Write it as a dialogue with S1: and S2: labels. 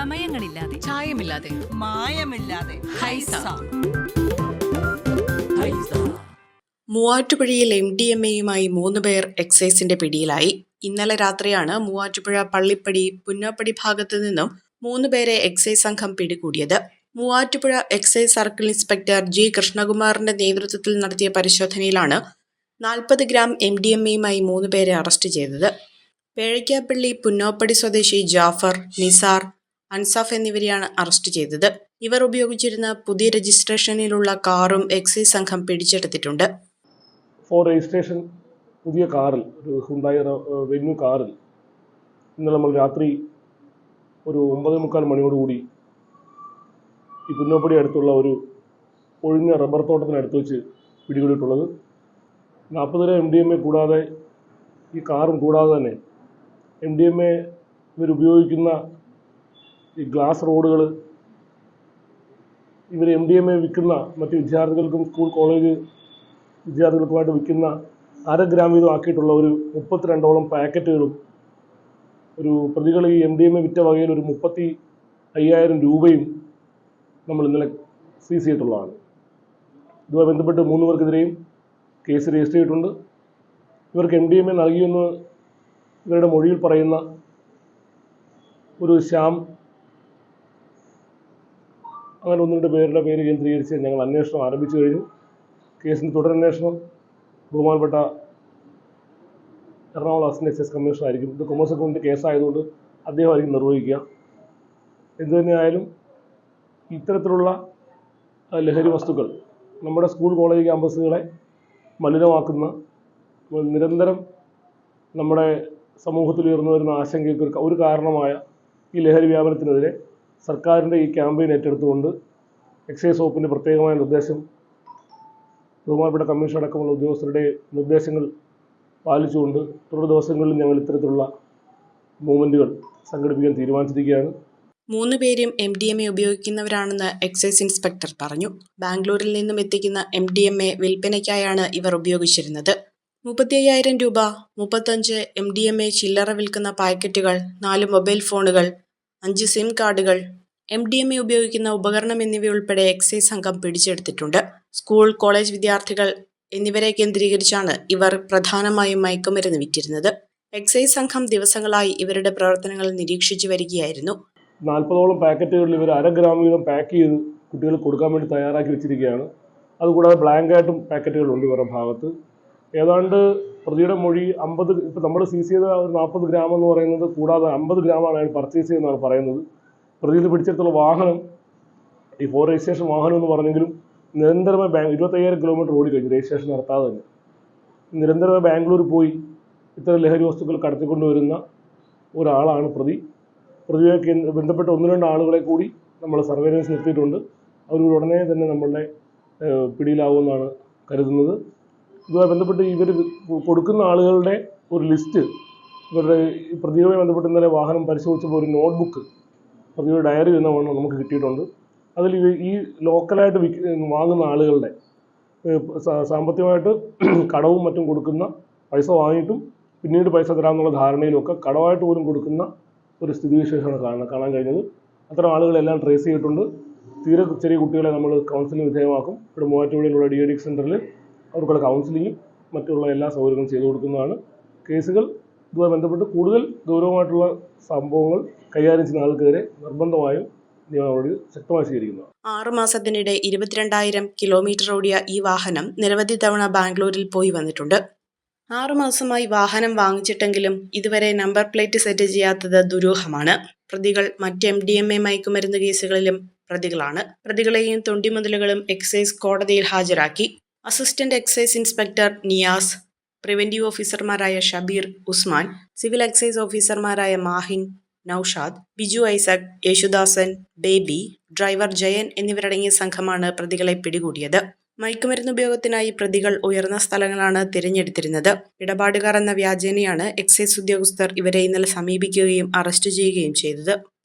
S1: ചമയങ്ങളില്ലാതെ
S2: ചായമില്ലാതെ.
S3: മായമില്ലാതെ.
S2: ഹൈസ.
S4: മൂവാറ്റുപുഴയിൽ M D M എയുമായി മൂന്ന് പേർ എക്സൈസിന്റെ പിടിയിലായി. ഇന്നലെ രാത്രിയാണ് മൂവാറ്റുപുഴ പള്ളിപ്പടി പുന്നപ്പടി ഭാഗത്തു നിന്നും മൂന്ന് പേരെ എക്സൈസ് സംഘം പിടികൂടിയത്. Muvattupuzha excise circle inspector G കൃഷ്ണകുമാറിന്റെ നേതൃത്വത്തിൽ നടത്തിയ പരിശോധനയിലാണ് നാൽപ്പത് ഗ്രാം എം ഡി എം എയുമായി മൂന്ന് പേരെ അറസ്റ്റ് ചെയ്തത്. പേഴയ്ക്കാപ്പള്ളി പുന്നോപ്പടി സ്വദേശി ജാഫർ നിസാർ അൻസാഫ് എന്നിവരെയാണ് അറസ്റ്റ് ചെയ്തത്. ഇവർ ഉപയോഗിച്ചിരുന്ന പുതിയ രജിസ്ട്രേഷനിലുള്ള കാറും എക്സൈസ് സംഘം പിടിച്ചെടുത്തിട്ടുണ്ട്.
S5: ഫോർ രജിസ്ട്രേഷൻ പുതിയ കാറിൽ ഒരു ഹുണ്ടായ വെന്യൂ കാറിൽ ഇന്നലെ നമ്മൾ രാത്രി ഒരു ഒമ്പത് മുക്കാൽ മണിയോടുകൂടി ഈ പുന്നോപ്പടി അടുത്തുള്ള ഒരു ഒഴിഞ്ഞ റബ്ബർ തോട്ടത്തിനടുത്ത് വെച്ച് പിടികൂടിയിട്ടുള്ളത്. നാൽപ്പതര എം ഡി എം എ കൂടാതെ ഈ കാറും കൂടാതെ തന്നെ എം ഡി എം എ ഇവരുപയോഗിക്കുന്ന ഈ ഗ്ലാസ് റോഡുകൾ ഇവർ എം ഡി എം എ വിൽക്കുന്ന മറ്റ് വിദ്യാർത്ഥികൾക്കും സ്കൂൾ കോളേജ് വിദ്യാർത്ഥികൾക്കുമായിട്ട് വിൽക്കുന്ന അര ഗ്രാം വീതം ആക്കിയിട്ടുള്ള ഒരു മുപ്പത്തിരണ്ടോളം പാക്കറ്റുകളും ഒരു പ്രതികൾ ഈ എം ഡി എം എ വിറ്റ വകയിൽ ഒരു മുപ്പത്തി അയ്യായിരം രൂപയും നമ്മൾ ഇന്നലെ സീസ് ചെയ്തിട്ടുള്ളതാണ്. ഇതുമായി ബന്ധപ്പെട്ട് മൂന്ന് പേർക്കെതിരെയും കേസ് രജിസ്റ്റർ ചെയ്തിട്ടുണ്ട്. ഇവർക്ക് എം ഡി എം എ നൽകിയെന്ന് ഇവരുടെ മൊഴിയിൽ പറയുന്ന ഒരു ശ്യാം അങ്ങനെ ഒന്ന് രണ്ട് പേരുടെ പേര് കേന്ദ്രീകരിച്ച് ഞങ്ങൾ അന്വേഷണം ആരംഭിച്ചു കഴിഞ്ഞു. കേസിന്റെ തുടരന്വേഷണം ബഹുമാനപ്പെട്ട എറണാകുളം അസിസ്റ്റന്റ് എക്സൈസ് കമ്മീഷണർ ആയിരിക്കും. ഇത് കൊമേഴ്സ് അക്കൗണ്ടിന്റെ കേസായതുകൊണ്ട് അദ്ദേഹമായിരിക്കും നിർവഹിക്കുക. എന്തു തന്നെയായാലും ഇത്തരത്തിലുള്ള ലഹരി വസ്തുക്കൾ നമ്മുടെ സ്കൂൾ കോളേജ് ക്യാമ്പസുകളെ മലിനമാക്കുന്ന നിരന്തരം നമ്മുടെ സമൂഹത്തിൽ ഉയർന്നു വരുന്ന ആശങ്കയ്ക്ക് ഒരു കാരണമായ ഈ ലഹരി വ്യാപനത്തിനെതിരെ സർക്കാരിന്റെ ഈ ക്യാമ്പയിൻ ഏറ്റെടുത്തുകൊണ്ട് എക്സൈസ് വകുപ്പിന്റെ പ്രത്യേകമായ നിർദ്ദേശം ബഹുമാനപ്പെട്ട കമ്മീഷൻ അടക്കമുള്ള ഉദ്യോഗസ്ഥരുടെ നിർദ്ദേശങ്ങൾ പാലിച്ചുകൊണ്ട് തുടർ ദിവസങ്ങളിൽ ഞങ്ങൾ ഇത്തരത്തിലുള്ള മൂവ്മെന്റുകൾ സംഘടിപ്പിക്കാൻ തീരുമാനിച്ചിരിക്കുകയാണ്.
S4: മൂന്ന് പേരും എം ഡി എം എ ഉപയോഗിക്കുന്നവരാണെന്ന് എക്സൈസ് ഇൻസ്പെക്ടർ പറഞ്ഞു. ബാംഗ്ലൂരിൽ നിന്നും എത്തിക്കുന്ന എം ഡി എം എ വിൽപ്പനയ്ക്കായാണ് ഇവർ ഉപയോഗിച്ചിരുന്നത്. മുപ്പത്തി അയ്യായിരം രൂപ മുപ്പത്തഞ്ച് എം ഡി എം എ ചില്ലറ വിൽക്കുന്ന പാക്കറ്റുകൾ നാല് മൊബൈൽ ഫോണുകൾ അഞ്ച് സിം കാർഡുകൾ എം ഡി എം എ ഉപയോഗിക്കുന്ന ഉപകരണം എന്നിവയുൾപ്പെടെ എക്സൈസ് സംഘം പിടിച്ചെടുത്തിട്ടുണ്ട്. സ്കൂൾ കോളേജ് വിദ്യാർത്ഥികൾ എന്നിവരെ കേന്ദ്രീകരിച്ചാണ് ഇവർ പ്രധാനമായും മയക്കുമരുന്ന് വിറ്റിരുന്നത്. എക്സൈസ് സംഘം ദിവസങ്ങളായി ഇവരുടെ പ്രവർത്തനങ്ങൾ നിരീക്ഷിച്ചു വരികയായിരുന്നു.
S5: നാൽപ്പതോളം പാക്കറ്റുകളിൽ ഇവർ അര ഗ്രാം വീതം പാക്ക് ചെയ്ത് കുട്ടികൾക്ക് കൊടുക്കാൻ വേണ്ടി തയ്യാറാക്കി വെച്ചിരിക്കുകയാണ്. അതുകൂടാതെ ബ്ലാങ്കായിട്ടും പാക്കറ്റുകളുണ്ട് ഇവരുടെ ഭാഗത്ത്. ഏതാണ്ട് പ്രതിയുടെ മൊഴി അമ്പത് ഇപ്പം നമ്മൾ സീസ് ചെയ്ത ഒരു നാൽപ്പത് ഗ്രാം എന്ന് പറയുന്നത് കൂടാതെ അമ്പത് ഗ്രാമാണ് അയാൾ പർച്ചേസ് ചെയ്യുന്നതാണ് പറയുന്നത്. പ്രതിയിൽ പിടിച്ചെടുത്തുള്ള വാഹനം ഈ ഫോർ രജിസ്ട്രേഷൻ വാഹനം എന്ന് പറഞ്ഞെങ്കിലും നിരന്തരമായി ബാങ്ക് ഇരുപത്തയ്യായിരം കിലോമീറ്റർ ഓടി കഴിഞ്ഞു രജിസ്ട്രേഷൻ നടത്താതെ തന്നെ. നിരന്തരമായി ബാംഗ്ലൂർ പോയി ഇത്തരം ലഹരി വസ്തുക്കൾ കടത്തിക്കൊണ്ടുവരുന്ന ഒരാളാണ് പ്രതി. പ്രതിയെ ബന്ധപ്പെട്ട ഒന്ന് രണ്ട് ആളുകളെ കൂടി നമ്മൾ സർവേലൻസ് നിർത്തിയിട്ടുണ്ട്. അവർ ഉടനെ തന്നെ നമ്മളുടെ പിടിയിലാവുമെന്നാണ് കരുതുന്നത്. ഇതുമായി ബന്ധപ്പെട്ട് ഇവർ കൊടുക്കുന്ന ആളുകളുടെ ഒരു ലിസ്റ്റ് ഇവരുടെ പ്രതിയുമായി ബന്ധപ്പെട്ട് ഇന്നലെ വാഹനം പരിശോധിച്ചപ്പോൾ ഒരു നോട്ട്ബുക്ക് പ്രതിയുടെ ഡയറി എന്ന വണ്ണം നമുക്ക് കിട്ടിയിട്ടുണ്ട്. അതിൽ ഈ- ലോക്കലായിട്ട് വാങ്ങുന്ന ആളുകളുടെ സാമ്പത്തികമായിട്ട് കടവും മറ്റും കൊടുക്കുന്ന പൈസ വാങ്ങിയിട്ടും പിന്നീട് പൈസ തരാമെന്നുള്ള ധാരണയിലൊക്കെ കടമായിട്ട് പോലും കൊടുക്കുന്ന ഒരു സ്ഥിതിവിശേഷമാണ് കാണാൻ കാണാൻ കഴിഞ്ഞത്. അത്തരം ആളുകളെല്ലാം ട്രേസ് ചെയ്തിട്ടുണ്ട്. തീരെ ചെറിയ കുട്ടികളെ നമ്മൾ കൗൺസിലിംഗ് വിധേയമാക്കും. ഇവിടെ മൂവാറ്റുപുഴയിലുള്ള ഡി എഡിക് സെന്ററിൽ അവർക്കുള്ള കൗൺസിലിങ്ങും മറ്റുള്ള എല്ലാ സൗകര്യങ്ങളും ചെയ്തു കൊടുക്കുന്നതാണ്. കേസുകൾ ഇതുമായി ബന്ധപ്പെട്ട് കൂടുതൽ ഗൗരവമായിട്ടുള്ള സംഭവങ്ങൾ കൈകാര്യം ചെയ്യുന്ന ആൾക്കെതിരെ നിർബന്ധമായും നിയമ നടപടി ശക്തമായി
S4: ആറ് മാസത്തിനിടെ ഇരുപത്തിരണ്ടായിരം കിലോമീറ്റർ ഓടിയ ഈ വാഹനം നിരവധി തവണ ബാംഗ്ലൂരിൽ പോയി വന്നിട്ടുണ്ട്. ആറുമാസമായി വാഹനം വാങ്ങിച്ചിട്ടെങ്കിലും ഇതുവരെ നമ്പർ പ്ലേറ്റ് സെറ്റ് ചെയ്യാത്തത് ദുരൂഹമാണ്. പ്രതികൾ മറ്റ് എം ഡി എം എ മയക്കുമരുന്ന് കേസുകളിലും പ്രതികളാണ്. പ്രതികളെയും തൊണ്ടിമുതലുകളും എക്സൈസ് കോടതിയിൽ ഹാജരാക്കി. Assistant excise inspector Niyas preventive ഓഫീസർമാരായ ഷബീർ ഉസ്മാൻ സിവിൽ എക്സൈസ് ഓഫീസർമാരായ മാഹിൻ നൌഷാദ് ബിജു ഐസക് യേശുദാസൻ ബേബി ഡ്രൈവർ ജയൻ എന്നിവരടങ്ങിയ സംഘമാണ് പ്രതികളെ പിടികൂടിയത്. മയക്കുമരുന്ന് ഉപയോഗത്തിനായി പ്രതികൾ ഉയർന്ന സ്ഥലങ്ങളാണ് തിരഞ്ഞെടുത്തിരുന്നത്. ഇടപാടുകാർ എന്ന വ്യാജേനയാണ് എക്സൈസ് ഉദ്യോഗസ്ഥർ ഇവരെ ഇന്നലെ സമീപിക്കുകയും അറസ്റ്റ് ചെയ്യുകയും ചെയ്തത്.